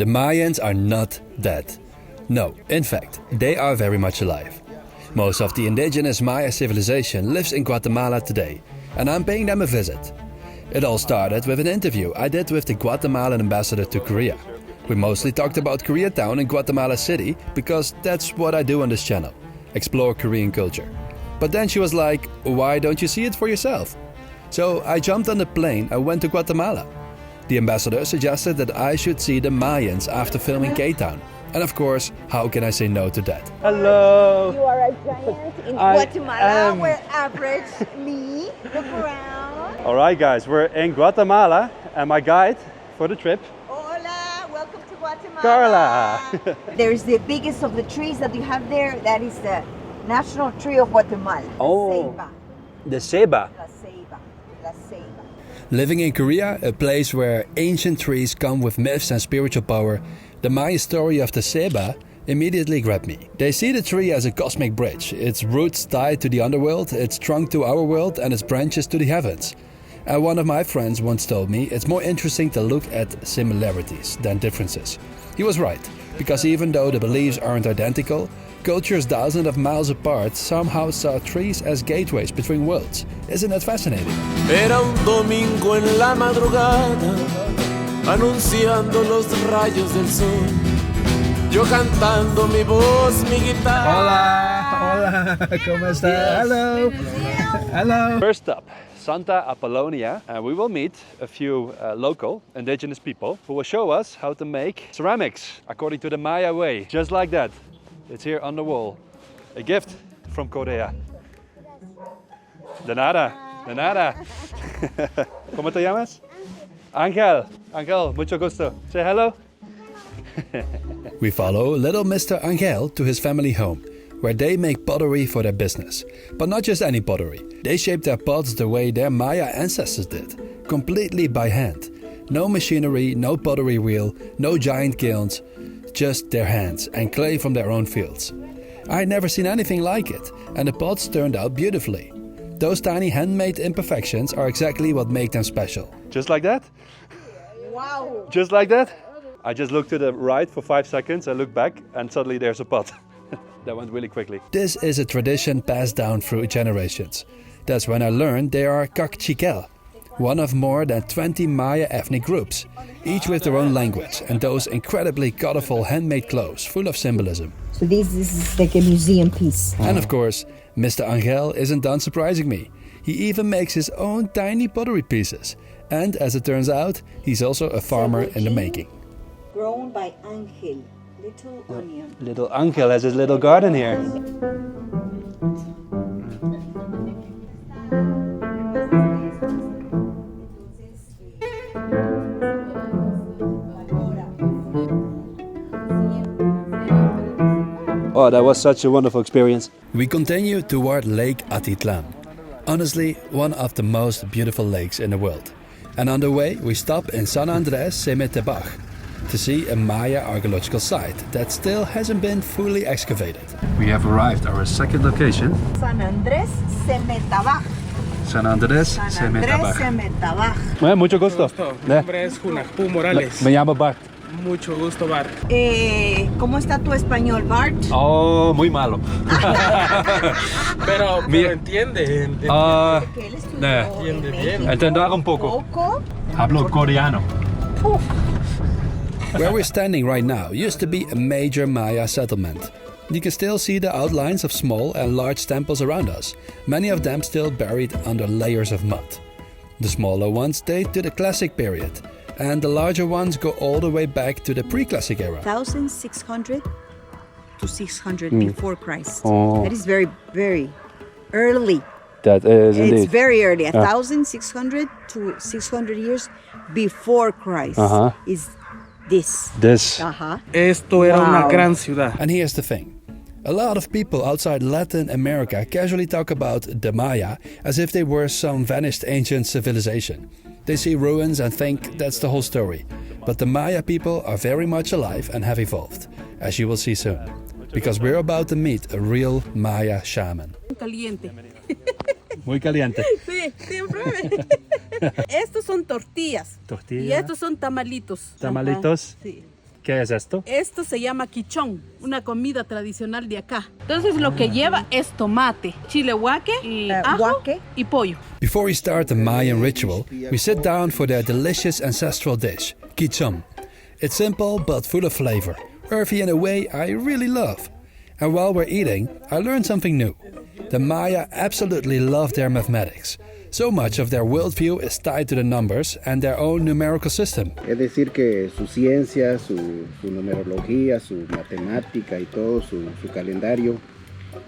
The Mayans are not dead. No, in fact, they are very much alive. Most of the indigenous Maya civilization lives in Guatemala today, and I'm paying them a visit. It all started with an interview I did with the Guatemalan ambassador to Korea. We mostly talked about Koreatown in Guatemala City because that's what I do on this channel explore Korean culture. But then she was like, Why don't you see it for yourself? So I jumped on the plane and went to Guatemala. The ambassador suggested that I should see the Mayans after filming K Town. And of course, how can I say no to that? Hello. You are a giant in I Guatemala. am. We're average. Me, look around. All right, guys, we're in Guatemala, and my guide for the trip, Hola, welcome to Guatemala. Carla. There's the biggest of the trees that you have there. That is the national tree of Guatemala. Oh. Ceiba. the Seba. La Ceiba. La Ceiba. Living in Korea, a place where ancient trees come with myths and spiritual power, the Maya story of the Seba immediately grabbed me. They see the tree as a cosmic bridge, its roots tied to the underworld, its trunk to our world, and its branches to the heavens. And one of my friends once told me it's more interesting to look at similarities than differences. He was right, because even though the beliefs aren't identical, cultures thousands of miles apart somehow saw trees as gateways between worlds. Isn't that fascinating? Era un domingo en la madrugada, anunciando los rayos del sol. Yo cantando mi voz, mi guitarra. Hola, hola, ¿cómo está? Hello, hello. First up, Santa Apollonia, and we will meet a few uh, local indigenous people who will show us how to make ceramics according to the Maya way, just like that. It's here on the wall. A gift from Korea. De nada, de nada. ¿Cómo te llamas? Angel. Angel, mucho gusto. Say hello. We follow little Mr. Angel to his family home, where they make pottery for their business. But not just any pottery. They shape their pots the way their Maya ancestors did, completely by hand. No machinery, no pottery wheel, no giant kilns, just their hands and clay from their own fields. I had never seen anything like it, and the pots turned out beautifully. Those tiny handmade imperfections are exactly what make them special. Just like that? Wow. Just like that? I just looked to the right for five seconds, I look back, and suddenly there's a pot. that went really quickly. This is a tradition passed down through generations. That's when I learned they are Kakchikel, one of more than 20 Maya ethnic groups, each with their own language and those incredibly colorful handmade clothes full of symbolism. So this, this is like a museum piece. And of course, Mr. Angel isn't done surprising me. He even makes his own tiny pottery pieces. And as it turns out, he's also a farmer in the making. Grown by Angel, little onion. Little uncle has his little garden here. Oh, that was such a wonderful experience. We continue toward Lake Atitlan. Honestly, one of the most beautiful lakes in the world. And on the way, we stop in San Andres Semetebach to see a Maya archaeological site that still hasn't been fully excavated. We have arrived at our second location, San Andrés Semetabaj. San Andres San Andrés Semetabaj. Well, eh, mucho gusto. Mi nombre es Junapú Morales. Me llamo Bart. Mucho gusto, Bart. Eh, ¿Cómo está tu español, Bart? Oh, muy malo. Pero, Mi- pero entiende. entiende. Ah, Que él estudió Nah. en Entiende bien. entenderá un poco. Poco. Hablo coreano. Where we're standing right now used to be a major Maya settlement. You can still see the outlines of small and large temples around us, many of them still buried under layers of mud. The smaller ones date to the Classic period, and the larger ones go all the way back to the pre Classic era. 1600 to 600 Mm. before Christ. Oh. That is very, very early. That is It's very early. Ah. 1600 to 600 years before Christ Uh-huh. is this. This. Uh-huh. Esto era una gran ciudad. And here's the thing a lot of people outside Latin America casually talk about the Maya as if they were some vanished ancient civilization. They see ruins and think that's the whole story. But the Maya people are very much alive and have evolved, as you will see soon. Because we're about to meet a real Maya shaman. Caliente. Muy caliente. Sí, sí, pruebe. estos son tortillas. Tortillas. Y estos son tamalitos. Tamalitos. Sí. ¿Qué es esto? Esto se llama quichón, una comida tradicional de acá. Entonces lo que lleva es tomate, chile guaque y Eh, ajo y pollo. Before we start the Mayan ritual, we sit down for their delicious ancestral dish, quichum. It's simple but full of flavor, earthy in a way I really love. And while we're eating, I learned something new. The Maya absolutely love their mathematics. So much of their worldview is tied to the numbers and their own numerical system. Es decir, que su ciencia, su, su numerología, su matemática y todo, su, su calendario,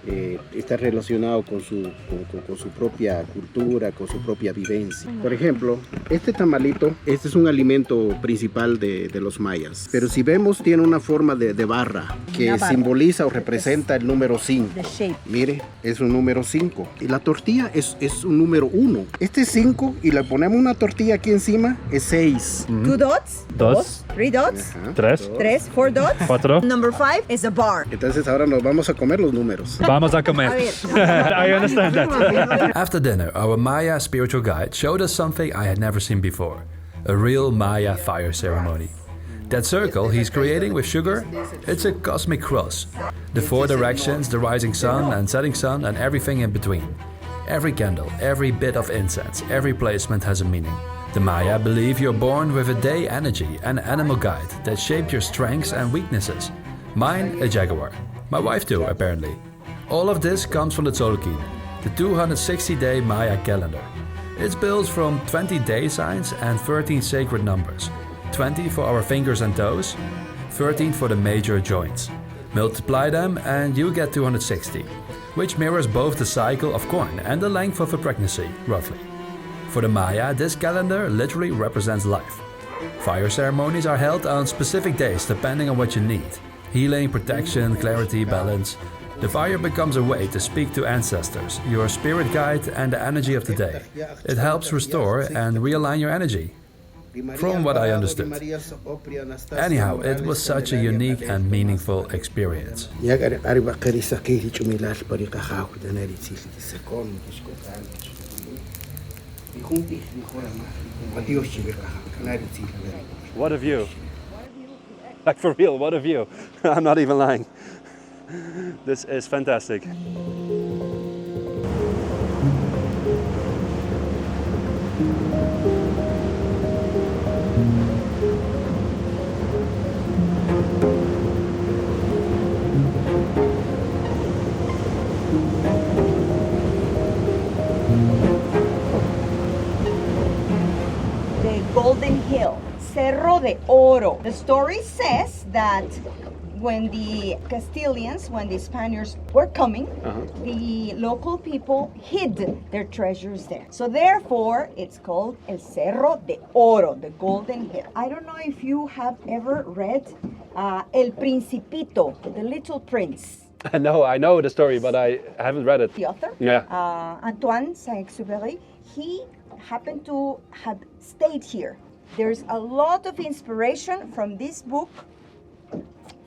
eh, está relacionado con su, con, con- con su propia cultura, con su propia vivencia. Por ejemplo, este tamalito, este es un alimento principal de, de los mayas, pero si vemos tiene una forma de, de barra que barra. simboliza o representa el número 5. The shape. Mire, es un número 5. Y la tortilla es, es un número 1. Este es 5 y le ponemos una tortilla aquí encima, es 6. Two dots. Dos. Three dots. Tres. Tres. Four dots. Cuatro. Number five is a bar. Entonces ahora nos vamos a comer los números. Vamos a comer. A ver. I understand that. After dinner, our Maya spiritual guide showed us something I had never seen before a real Maya fire ceremony. That circle he's creating with sugar, it's a cosmic cross. The four directions, the rising sun and setting sun, and everything in between. Every candle, every bit of incense, every placement has a meaning. The Maya believe you're born with a day energy and animal guide that shaped your strengths and weaknesses. Mine, a jaguar. My wife, too, apparently. All of this comes from the Tzolk'in, the 260 day Maya calendar. It's built from 20 day signs and 13 sacred numbers 20 for our fingers and toes, 13 for the major joints. Multiply them and you get 260, which mirrors both the cycle of corn and the length of a pregnancy, roughly. For the Maya, this calendar literally represents life. Fire ceremonies are held on specific days depending on what you need healing, protection, clarity, balance. The fire becomes a way to speak to ancestors, your spirit guide, and the energy of the day. It helps restore and realign your energy. From what I understood. Anyhow, it was such a unique and meaningful experience. What a view. Like for real, what a view. I'm not even lying. This is fantastic. the Golden Hill, Cerro de Oro. The story says that when the Castilians, when the Spaniards were coming, the local people hid their treasures there. So therefore, it's called El Cerro de Oro, the Golden Hill. I don't know if you have ever read uh, El Principito, the Little Prince. no, I know the story, but I haven't read it. the author, Yeah. uh, Antoine Saint-Exupéry, he happened to have stayed here. There's a lot of inspiration from this book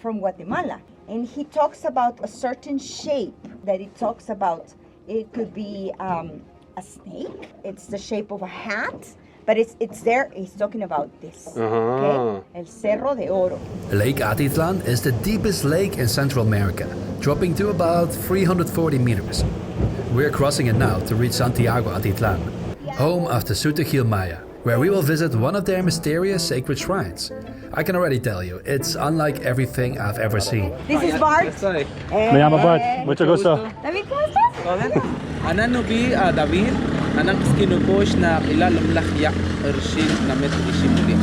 from Guatemala, and he talks about a certain shape that he talks about. It could be um, a snake. It's the shape of a hat, but it's it's there. He's talking about this. Okay, El Cerro de Oro. Lake Atitlan is the deepest lake in Central America, dropping to about 340 meters. We're crossing it now to reach Santiago Atitlan, home of the Sutagil Maya, where we will visit one of their mysterious sacred shrines. I can already tell you, it's unlike everything I've ever seen. This is Bart. Me llamo Bart. Mucho gusto. David, ¿cómo estás? أنا نبي آه، دافيد أنا كسكينو كوش نا إلى الملخيا إرشيد نمت إشيمولي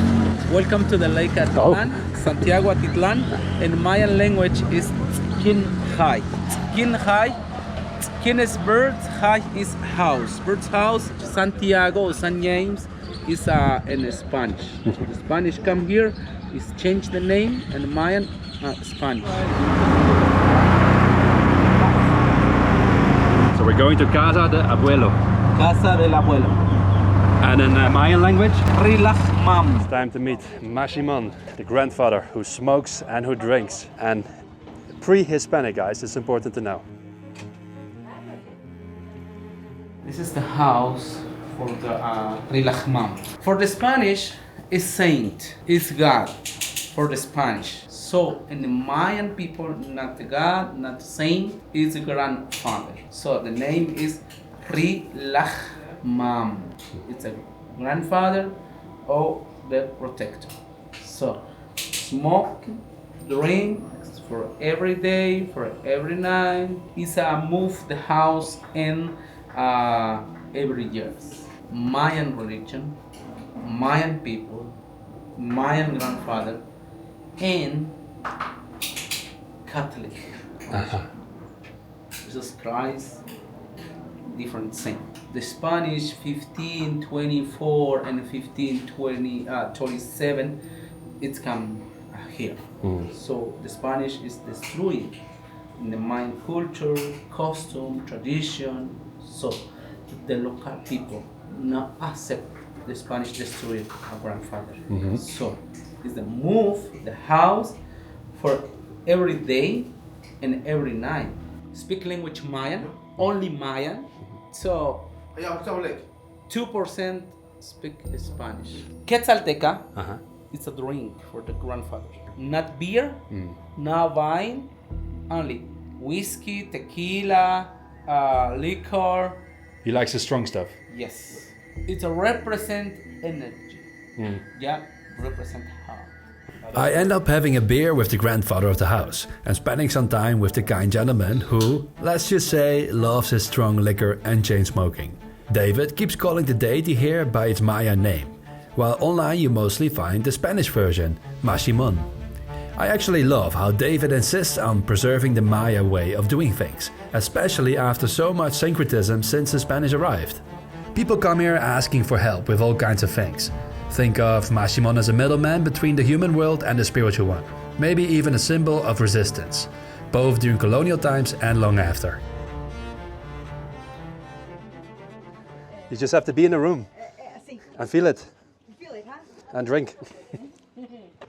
Welcome to the lake Atitlan, Santiago Atitlan. In Mayan language is Tzkin Hai. Tzkin Hai. Tzkin is bird, Hai is house. Bird's house, Santiago, San James is uh, in Spanish. the Spanish come here, is change the name, and Mayan uh, Spanish. So we're going to Casa de Abuelo. Casa del Abuelo. And in uh, Mayan language, Rilach Mam. it's time to meet Mashiman, the grandfather who smokes and who drinks. And pre-Hispanic guys, it's important to know. This is the house for the uh, Rilach For the Spanish, is saint, is God. for the Spanish. So in the Mayan people, not God, not saint, is the grandfather. So the name is Rilachmam. It's a grandfather or the protector. So smoke, drink for every day, for every night. Is a move the house in uh, every year. Mayan religion, Mayan people, Mayan grandfather, and Catholic. Jesus Christ, different saint. The Spanish 1524 and 1520, uh, 27, it's come here. So the Spanish is destroyed in the Mayan culture, costume, tradition. So the local people not accept the Spanish destroyed our grandfather. Mm-hmm. So it's the move, the house for every day and every night. Speak language Mayan, only Mayan. So two percent speak Spanish. Quetzalteca, uh-huh. it's a drink for the grandfather. Not beer, mm. not wine, only whiskey, tequila, uh, liquor. He likes the strong stuff. Yes, it's a represent energy. Hmm. Yeah, represent heart. I end up having a beer with the grandfather of the house and spending some time with the kind gentleman who, let's just say, loves his strong liquor and chain smoking. David keeps calling the deity here by its Maya name, while online you mostly find the Spanish version, Mashimon. I actually love how David insists on preserving the Maya way of doing things, especially after so much syncretism since the Spanish arrived. People come here asking for help with all kinds of things. Think of Mashimon as a middleman between the human world and the spiritual one, maybe even a symbol of resistance, both during colonial times and long after. You just have to be in a room eh, eh, and feel it feel it, huh? and drink.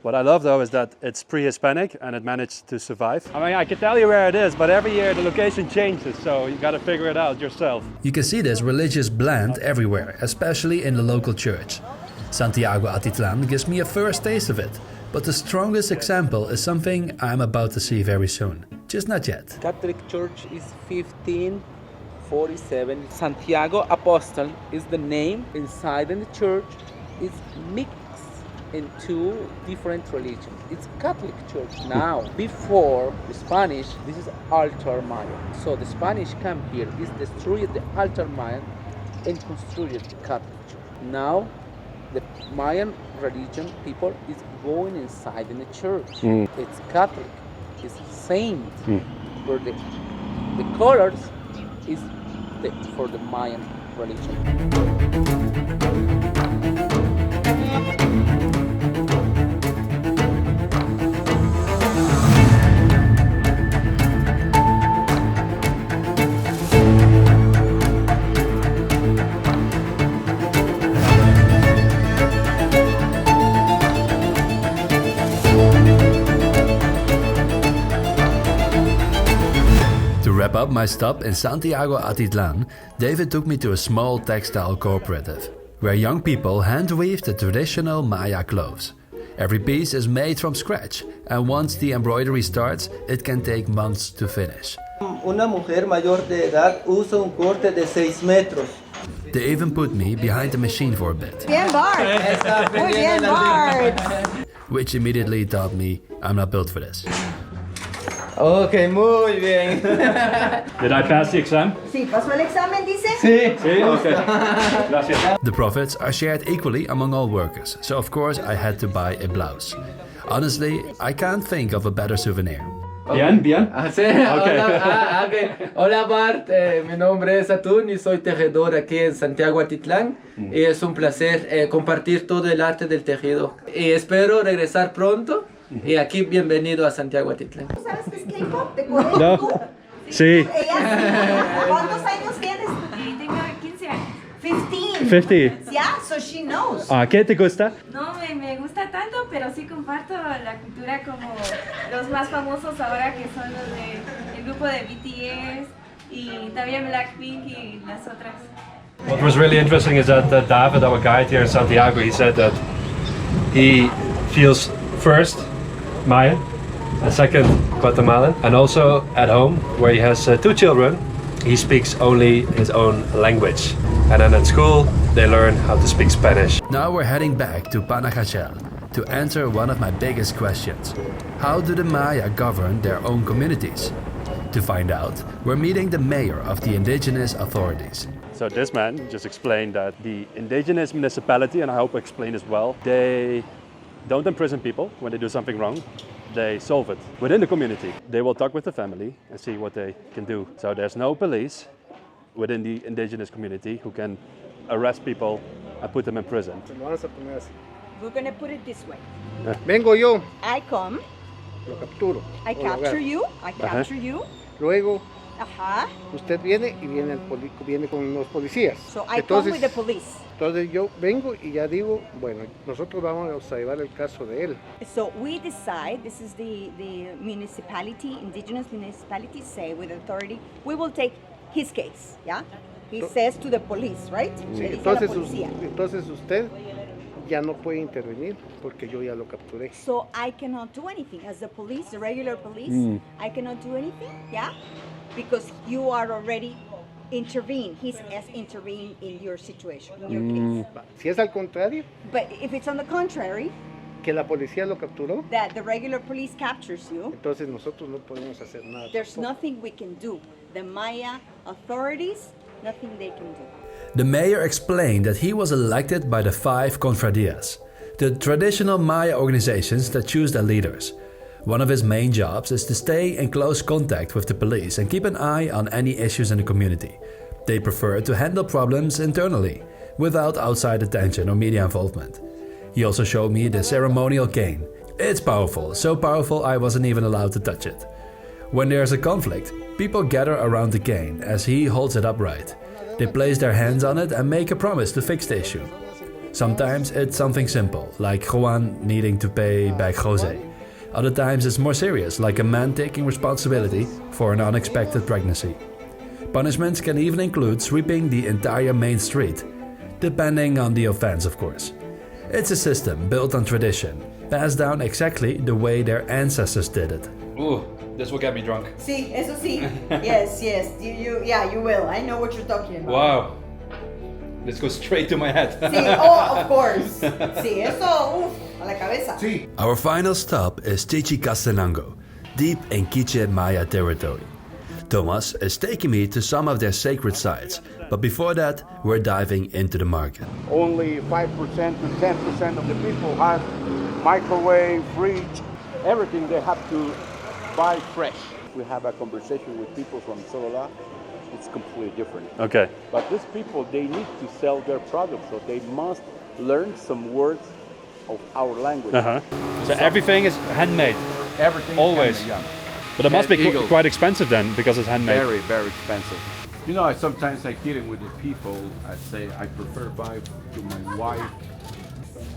what I love though is that it's pre-Hispanic and it managed to survive. I mean, I can tell you where it is, but every year the location changes, so you got to figure it out yourself. You can see this religious blend everywhere, especially in the local church. Santiago Atitlan gives me a first taste of it, but the strongest example is something I'm about to see very soon. Just not yet. Catholic Church is 1547. Santiago Apostle is the name inside in the church. It's mixed in two different religions. It's Catholic Church now. Before the Spanish, this is altar Maya. So the Spanish come here, is destroyed the altar Maya and constructed the Catholic Church. Now the Mayan religion people is going inside in the church. Hmm. It's Catholic. It's saint. Hmm. For the the colors is the, for the Mayan religion. Up my stop in Santiago Atitlan, David took me to a small textile cooperative where young people hand weave the traditional Maya clothes. Every piece is made from scratch, and once the embroidery starts, it can take months to finish. Una mujer mayor de edad usa un corte de 6 metros. They even put me behind the machine for a bit, Bien, Bart. Está Muy bien, aprendiendo which immediately taught me I'm not built for this. Ok, muy bien. Did I pass the exam? Sí, pasó el examen, dice. Sí. Sí, okay. Gracias. The profits are shared equally among all workers, so of course I had to buy a blouse. Honestly, I can't think of a better souvenir. Bien, bien. Ah, sí. Hola, ah, ok. Hola Bart, Eh, mi nombre es Atún y soy tejedor aquí en Santiago Atitlán. Y es un placer eh, compartir todo el arte del tejido. Y espero regresar pronto. Y aquí bienvenido a Santiago Atitlán. ¿Tú sabes qué es K-pop? ¿De Corea? No. ¿Tú? Sí. Ella sí. ¿Cuántos años tienes? Tengo 15 años. 15. 50. Yeah, so she knows. Ah, ¿Qué te gusta? No me, me gusta tanto, pero sí comparto la cultura como los más famosos ahora que son los de el grupo de BTS y también Blackpink y las otras. What was really interesting is that uh, David, our guide here in Santiago, he said that he feels first Mayan, a second Guatemalan, and also at home where he has uh, two children. He speaks only his own language. And then at school, they learn how to speak Spanish. Now we're heading back to Panajachel to answer one of my biggest questions. How do the Maya govern their own communities? To find out, we're meeting the mayor of the indigenous authorities. So this man just explained that the indigenous municipality, and I hope I explained as well, they don't imprison people when they do something wrong. They solve it within the community. They will talk with the family and see what they can do. So there's no police within the indigenous community who can arrest people and put them in prison. We're gonna put it this way. Vengo yo, I come, lo capturo. I o lo capture you, I uh-huh. capture you. Luego Ajá. usted viene y viene, el poli- viene con los policías. So I come entonces, with the police. entonces yo vengo y ya digo, bueno, nosotros vamos a llevar el caso de él. So we decide, this is the, the municipality, indigenous municipality say with authority, we will take his case, yeah? He To- says to the police, right? Sí, entonces, entonces usted ya no puede intervenir porque yo ya lo capturé. So I cannot do anything as the police, the regular police. Mm. I cannot do anything, yeah, because you are already intervened. He's as intervened in your situation, in your Mm. case. Si es al contrario, But if it's on the contrary, que la policía lo capturó, that the regular police captures you, entonces nosotros no podemos hacer nada. there's tampoco. nothing we can do. The Maya authorities, nothing they can do. The mayor explained that he was elected by the five confradías, the traditional Maya organizations that choose their leaders. One of his main jobs is to stay in close contact with the police and keep an eye on any issues in the community. They prefer to handle problems internally, without outside attention or media involvement. He also showed me the ceremonial cane. It's powerful, so powerful I wasn't even allowed to touch it. When there's a conflict, people gather around the cane as he holds it upright. They place their hands on it and make a promise to fix the issue. Sometimes it's something simple, like Juan needing to pay back Jose. Other times it's more serious, like a man taking responsibility for an unexpected pregnancy. Punishments can even include sweeping the entire main street, depending on the offense, of course. It's a system built on tradition, passed down exactly the way their ancestors did it. Ooh, this will get me drunk. Sí, eso sí. yes, yes. You, you, yeah, you will. I know what you're talking about. Wow. This goes straight to my head. Sí, oh, of course. Sí, eso, uf, a la cabeza. Sí. Our final stop is Chichicastenango, deep in Quiche Maya territory. Thomas is taking me to some of their sacred sites, but before that, we're diving into the market. only 5% to 10% of the people have microwave, fridge, everything they have to buy fresh. We have a conversation with people from Solola, it's completely different. Okay. But these people, they need to sell their products, so they must learn some words of our language. Uh-huh. So everything is handmade. Everything is Always. handmade, yeah. But it must be qu- quite expensive then, because it's handmade. Very, very expensive. You know, I sometimes I kidding with the people. I say I prefer buy to my wife.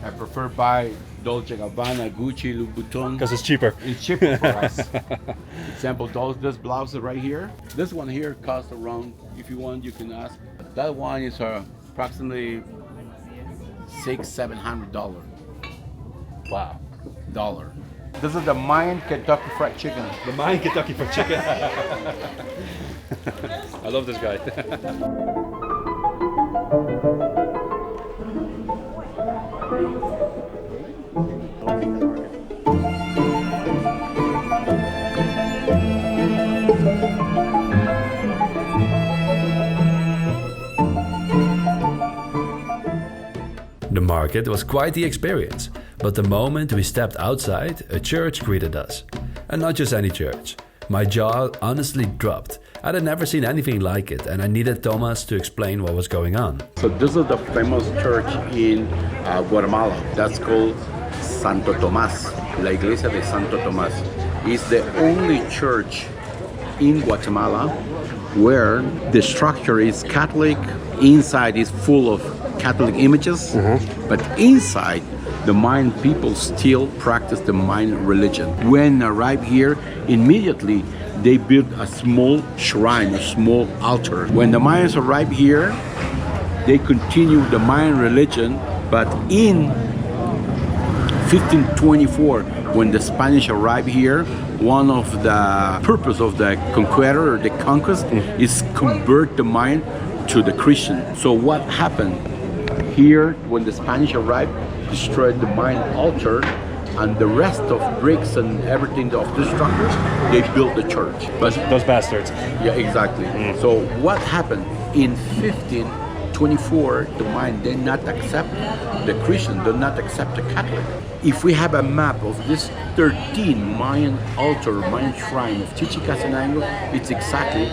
I prefer buy Dolce Gabbana, Gucci, Louis Vuitton. Because it's cheaper. It's cheaper for us. Example, those this blouse right here. This one here costs around. If you want, you can ask. That one is uh, approximately six, seven hundred dollar. Wow, dollar. This is the Mayan Kentucky Fried Chicken. The Mayan Kentucky Fried Chicken. I love this guy. The market was quite the experience, but the moment we stepped outside, a church greeted us. And not just any church. My jaw honestly dropped. I had never seen anything like it, and I needed Thomas to explain what was going on. So this is the famous church in uh, Guatemala. That's called Santo Tomás. La Iglesia de Santo Tomás is the only church in Guatemala where the structure is Catholic. Inside is full of Catholic images, but inside the Mayan people still practice the Mayan religion. When arrive here, immediately they build a small shrine, a small altar. When the Mayans arrive here, they continue the Mayan religion, but in 1524, when the Spanish arrived here, one of the purpose of the conqueror or the conquest mm. is convert the mind to the Christian. So what happened here when the Spanish arrived, destroyed the Mayan altar, and the rest of bricks and everything of the structures, they built the church. But Those bastards. yeah, exactly. Mm. So what happened in 1524? The Mayan did not accept the Christian, did not accept the Catholic. If we have a map of this 13 Mayan altar, Mayan shrine of Chichicastenango, it's exactly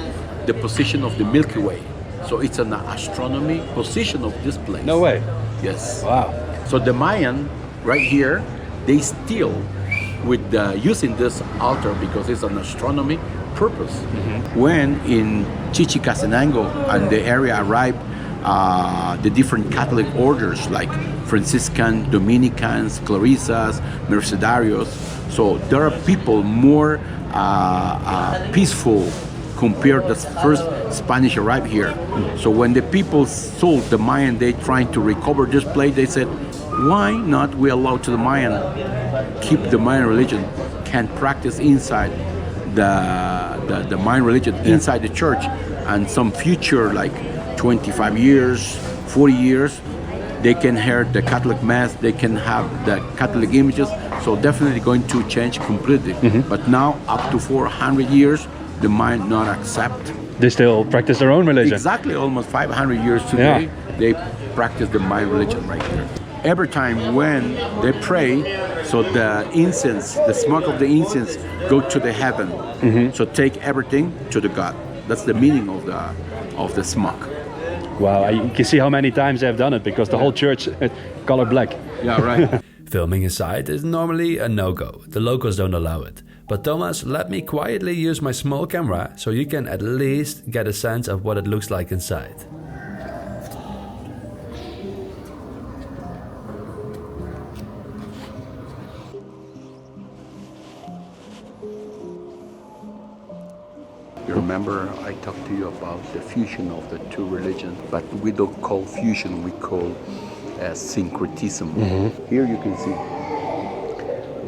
the position of the Milky Way. So it's an astronomy position of this place. No way. Yes. Wow. So the Mayan, right here, they still with the, using this altar because it's an astronomy purpose. When in Chichicastenango and the area arrived uh, the different Catholic orders like Franciscan, Dominicans, Clarissas, Mercedarios. So there are people more uh, uh, peaceful compared to the first Spanish arrived here. So when the people sold the Mayan, they trying to recover this place. They said, why not we allow to the Mayan keep the Mayan religion, can practice inside the the, the Mayan religion inside the church, and some future like 25 years, 40 years, they can hear the Catholic mass, they can have the Catholic images. So definitely going to change completely. Mm-hmm. But now up to 400 years, the Mayan not accept They still practice their own religion. Exactly, almost 500 years today, they practice the Mayan religion right here. Every time when they pray, so the incense, the smoke of the incense, go to the heaven. So take everything to the God. That's the meaning of the of the smoke. Wow, you can see how many times they've done it because the whole church uh, color black. Yeah, right. Filming inside is normally a no go, the locals don't allow it. But Thomas let me quietly use my small camera so you can at least get a sense of what it looks like inside. Remember I talked to you about the fusion of the two religions, but we don't call fusion, we call uh, syncretism. Here you can see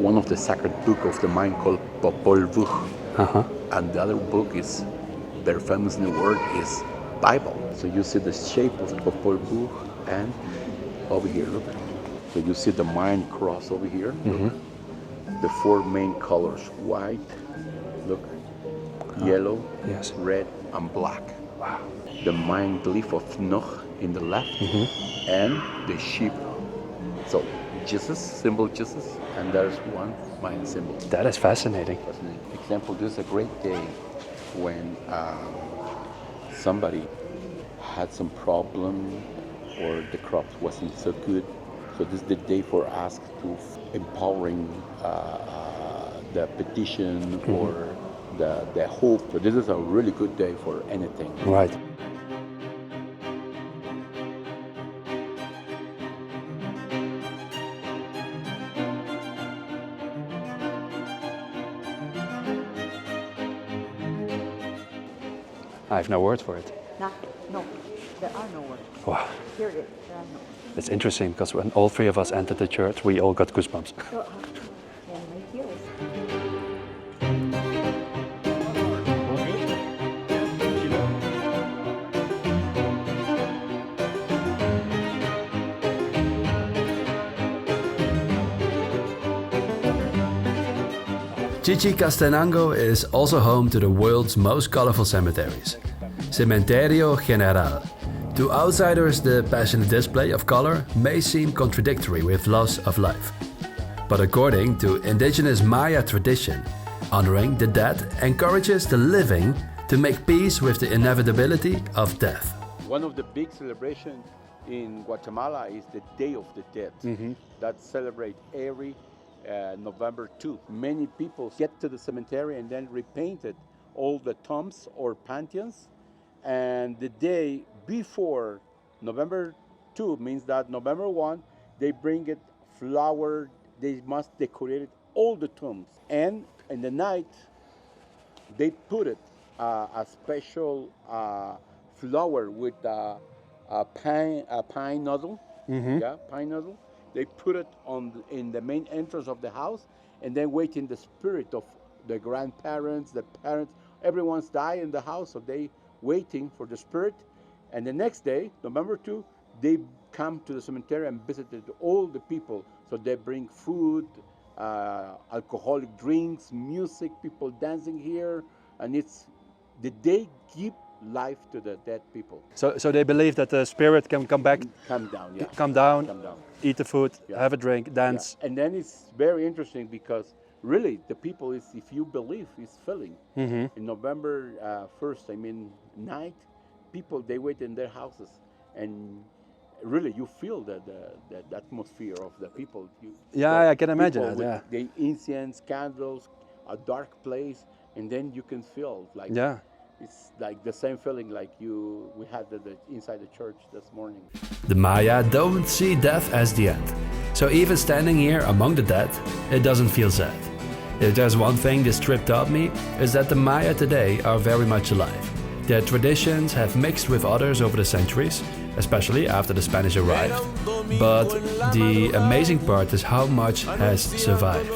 one of the sacred book of the mind called Popol Vuh, Uh-huh. and the other book is their famous new word is Bible. So you see the shape of Popol Vuh and over here, look. So you see the mind cross over here. Look. The four main colors: white, look, yellow, Yes. red, and black. Wow. The mind glyph of Noach in the left, and the sheep. So Jesus, symbol Jesus, and there's one mind symbol. That is fascinating. Fascinating. Example, this is a great day when um, somebody had some problem or the crop wasn't so good. So this is the day for us to f- empowering uh, uh, the petition or the, the hope. So this is a really good day for anything. Right. I have no words for it. No, no, there are no words. Wow. Here it is. There are no. It's interesting because when all three of us entered the church, we all got goosebumps. Uh, Chichicastenango is also home to the world's most colorful cemeteries, Cementerio General. To outsiders, the passionate display of color may seem contradictory with loss of life. But according to indigenous Maya tradition, honoring the dead encourages the living to make peace with the inevitability of death. One of the big celebrations in Guatemala is the Day of the Dead. Mm-hmm. That celebrate every uh, November 2. Many people get to the cemetery and then repainted all the tombs or pantheons. And the day before November 2 means that November 1, they bring it flower, they must decorate it, all the tombs. And in the night, they put it uh, a special uh, flower with uh, a pine a pine nozzle. Yeah, pine nozzle. They put it on in the main entrance of the house, and then waiting the spirit of the grandparents, the parents, everyone's died in the house, so they waiting for the spirit. And the next day, November 2, they come to the cemetery and visited all the people. So they bring food, uh, alcoholic drinks, music, people dancing here, and it's the day give life to the dead people. So, so they believe that the spirit can come back, Come down, yeah. come down, Come down. eat the food, Yeah. have a drink, dance. And then it's very interesting because really the people is, if you believe, is feeling. Mhm. In November uh, 1st, I mean, night, people, they wait in their houses and really you feel the, the, the atmosphere of the people. You, Yeah, the I can imagine that, with The incense, candles, a dark place, and then you can feel like Yeah. It's like the same feeling like you we had the, the, inside the church this morning. The Maya don't see death as the end. So even standing here among the dead, it doesn't feel sad. If there's one thing this trip taught me, is that the Maya today are very much alive. Their traditions have mixed with others over the centuries, especially after the Spanish arrived. But the amazing part is how much has survived.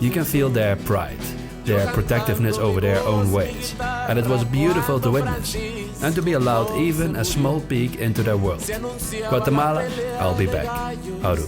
You can feel their pride, their protectiveness over their own ways, and it was beautiful to witness, and to be allowed even a small peek into their world. Guatemala, I'll be back. Aru.